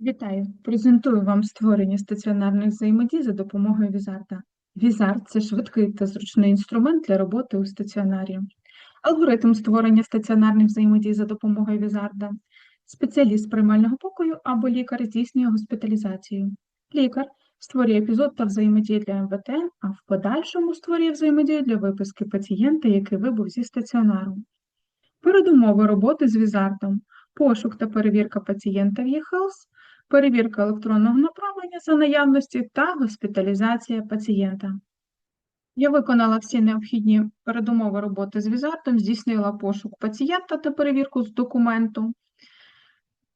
Вітаю! Презентую вам створення стаціонарних взаємодій за допомогою Візарда. Візард – це швидкий та зручний інструмент для роботи у стаціонарі. Алгоритм створення стаціонарних взаємодій за допомогою Візарда. Спеціаліст приймального покою або лікар здійснює госпіталізацію. Лікар створює епізод та взаємодію для МВТ, а в подальшому створює взаємодію для виписки пацієнта, який вибув зі стаціонару. Передумови роботи з Візардом. Пошук та перевірка пацієнта в eHealth, перевірка електронного направлення за наявності та госпіталізація пацієнта. Я виконала всі необхідні передумови роботи з Візардом, здійснила пошук пацієнта та перевірку з документу,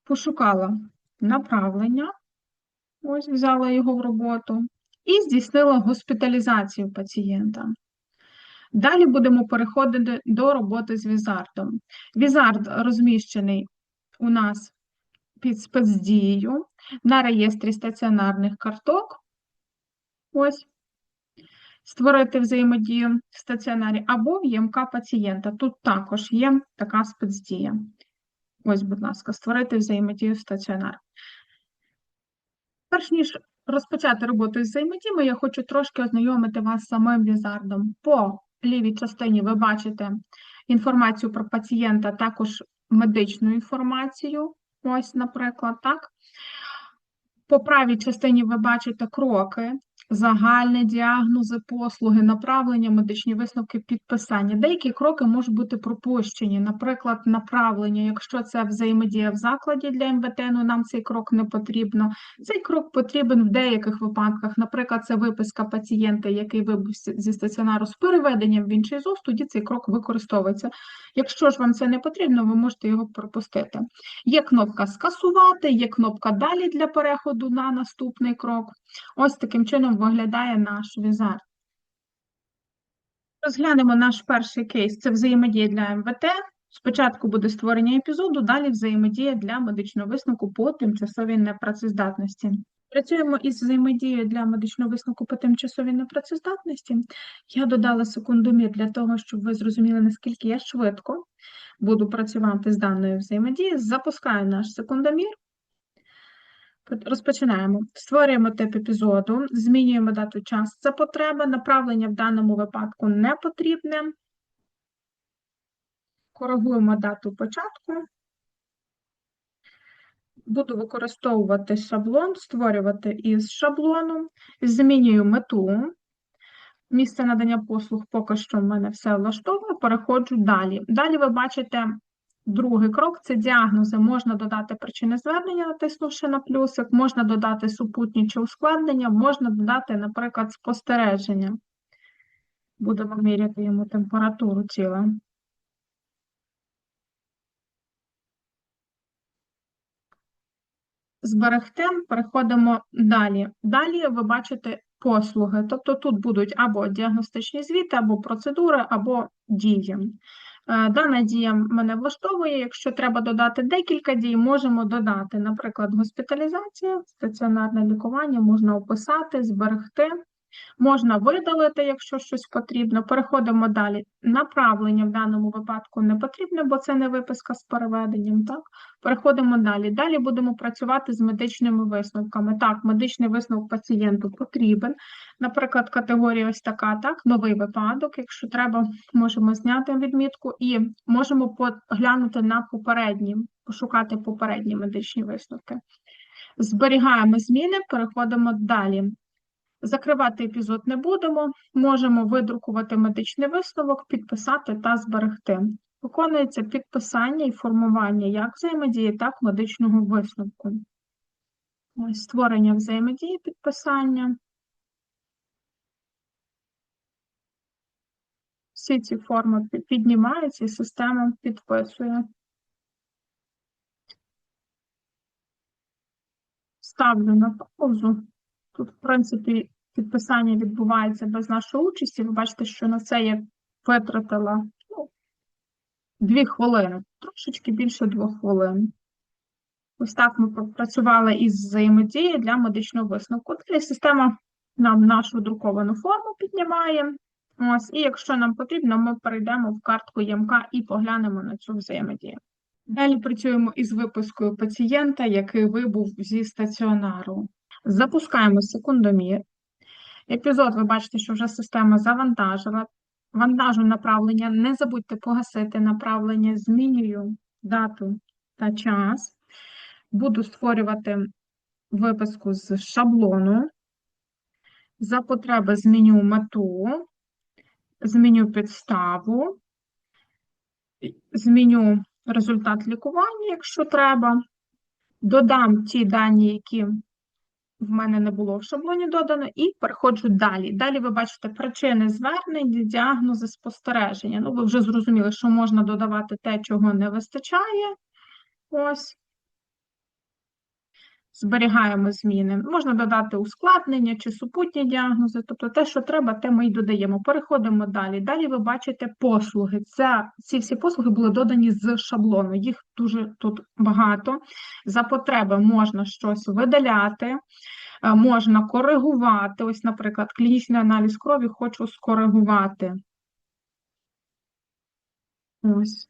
пошукала направлення, ось взяла його в роботу, і здійснила госпіталізацію пацієнта. Далі будемо переходити до роботи з Візардом. Візард розміщений у нас під спецдією на реєстрі стаціонарних карток. Ось. Створити взаємодію в стаціонарі або в ЄМК пацієнта. Тут також є така спецдія. Ось, будь ласка, створити взаємодію в стаціонар. Перш ніж розпочати роботу з взаємодіями, я хочу трошки ознайомити вас з самим візардом. По лівій частині ви бачите інформацію про пацієнта, також медичну інформацію. Ось, наприклад, так. По правій частині ви бачите кроки, загальні діагнози, послуги, направлення, медичні висновки, підписання. Деякі кроки можуть бути пропущені, наприклад, направлення. Якщо це взаємодія в закладі для МВТ, ну нам цей крок не потрібно. Цей крок потрібен в деяких випадках. Наприклад, це виписка пацієнта, який вибув зі стаціонару з переведенням в інший ЗОС, тоді цей крок використовується. Якщо ж вам це не потрібно, ви можете його пропустити. Є кнопка скасувати, є кнопка далі для переходу на наступний крок. Ось таким чином виглядає наш візар. Розглянемо наш перший кейс. Це взаємодія для МВТ. Спочатку буде створення епізоду, далі взаємодія для медичного висновку по тимчасовій непрацездатності. Працюємо із взаємодією для медичного висновку по тимчасовій непрацездатності. Я додала секундомір для того, щоб ви зрозуміли, наскільки я швидко буду працювати з даною взаємодією. Запускаю наш секундомір. Розпочинаємо. Створюємо тип епізоду, змінюємо дату час за потреби, направлення в даному випадку не потрібне. Коригуємо дату початку. Буду використовувати шаблон, створювати із шаблону, змінюю мету. Місце надання послуг поки що в мене все влаштовує, переходжу далі. Далі ви бачите другий крок це діагнози. Можна додати причини звернення, натиснувши на плюсик, можна додати супутні чи ускладнення, можна додати, наприклад, спостереження. Будемо міряти йому температуру тіла. Зберегти, переходимо далі. Далі ви бачите послуги, тобто тут будуть або діагностичні звіти, або процедури, або дії. Е, дана дія мене влаштовує. Якщо треба додати декілька дій, можемо додати, наприклад, госпіталізація, стаціонарне лікування, можна описати, зберегти. Можна видалити, якщо щось потрібно. Переходимо далі. Направлення в даному випадку не потрібне, бо це не виписка з переведенням. Так? Переходимо далі. Далі будемо працювати з медичними висновками. Так, медичний висновок пацієнту потрібен. Наприклад, категорія ось така, так, новий випадок. Якщо треба, можемо зняти відмітку і можемо поглянути на попередні, пошукати попередні медичні висновки. Зберігаємо зміни, переходимо далі. Закривати епізод не будемо, можемо видрукувати медичний висновок, підписати та зберегти. Виконується підписання і формування як взаємодії, так і медичного висновку. Ось Створення взаємодії, підписання. Всі ці форми піднімаються і система підписує. Ставлю на паузу. Тут, в принципі, підписання відбувається без нашої участі. Ви бачите, що на це я витратила ну, дві хвилини, трошечки більше двох хвилин. Ось так ми попрацювали із взаємодією для медичного висновку. Далі система нам нашу друковану форму піднімає. Ось, І якщо нам потрібно, ми перейдемо в картку ЄМК і поглянемо на цю взаємодію. Далі працюємо із випискою пацієнта, який вибув зі стаціонару. Запускаємо секундомір. Епізод, ви бачите, що вже система завантажила. Вантажу направлення. Не забудьте погасити направлення. Змінюю дату та час. Буду створювати виписку з шаблону. За потреби зміню мету, зміню підставу, зміню результат лікування, якщо треба. Додам ті дані, які в мене не було в шаблоні додано, і переходжу далі. Далі ви бачите причини звернень, діагнози, спостереження. Ну, ви вже зрозуміли, що можна додавати те, чого не вистачає. Ось. Зберігаємо зміни. Можна додати ускладнення чи супутні діагнози, тобто те, що треба, те ми й додаємо. Переходимо далі. Далі ви бачите послуги. Це, ці всі послуги були додані з шаблону. Їх дуже тут багато. За потреби можна щось видаляти, е, можна коригувати. Ось, наприклад, клінічний аналіз крові хочу скоригувати. Ось.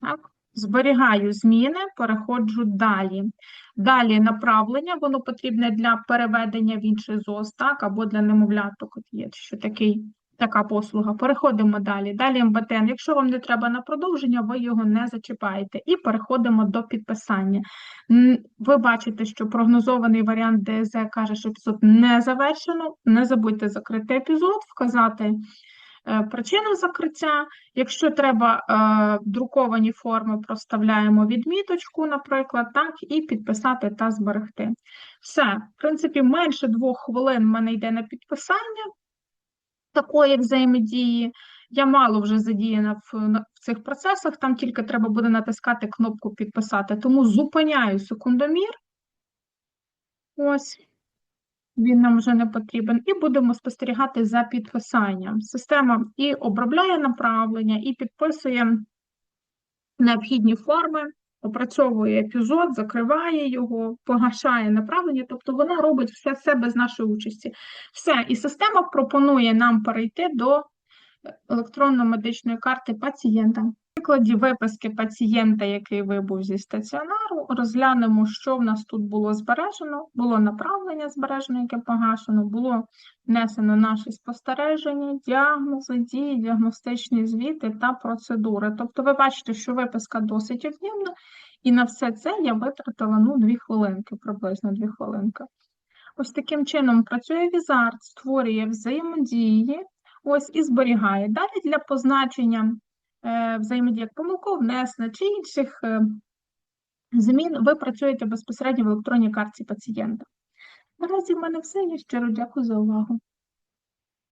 Так. Зберігаю зміни, переходжу далі. Далі направлення, воно потрібне для переведення в інший ЗОЗ, так, або для немовляток, є ще такий, така послуга. Переходимо далі. Далі МБТН. Якщо вам не треба на продовження, ви його не зачіпаєте. І переходимо до підписання. Ви бачите, що прогнозований варіант ДЗ каже, що епізод не завершено. Не забудьте закрити епізод, вказати причину закриття. Якщо треба е, друковані форми, проставляємо відміточку, наприклад, так, і підписати та зберегти. Все, в принципі, менше двох хвилин в мене йде на підписання такої взаємодії. Я мало вже задіяна в, в цих процесах, там тільки треба буде натискати кнопку підписати. Тому зупиняю секундомір. Ось. Він нам вже не потрібен, і будемо спостерігати за підписанням. Система і обробляє направлення, і підписує необхідні форми, опрацьовує епізод, закриває його, погашає направлення, тобто вона робить все це без нашої участі. Все, і система пропонує нам перейти до електронно-медичної карти пацієнта. Прикладі виписки пацієнта, який вибув зі стаціонару, розглянемо, що в нас тут було збережено. Було направлення збережено, яке погашено, було внесено наші спостереження, діагнози, дії, діагностичні звіти та процедури. Тобто ви бачите, що виписка досить об'ємна, і на все це я витратила ну, 2 хвилинки, приблизно 2 хвилинки. Ось таким чином працює Візард, створює взаємодії, ось і зберігає. Далі для позначення е, помилков, як внесення чи інших е, змін ви працюєте безпосередньо в електронній карті пацієнта. Наразі в мене все. Я щиро дякую за увагу.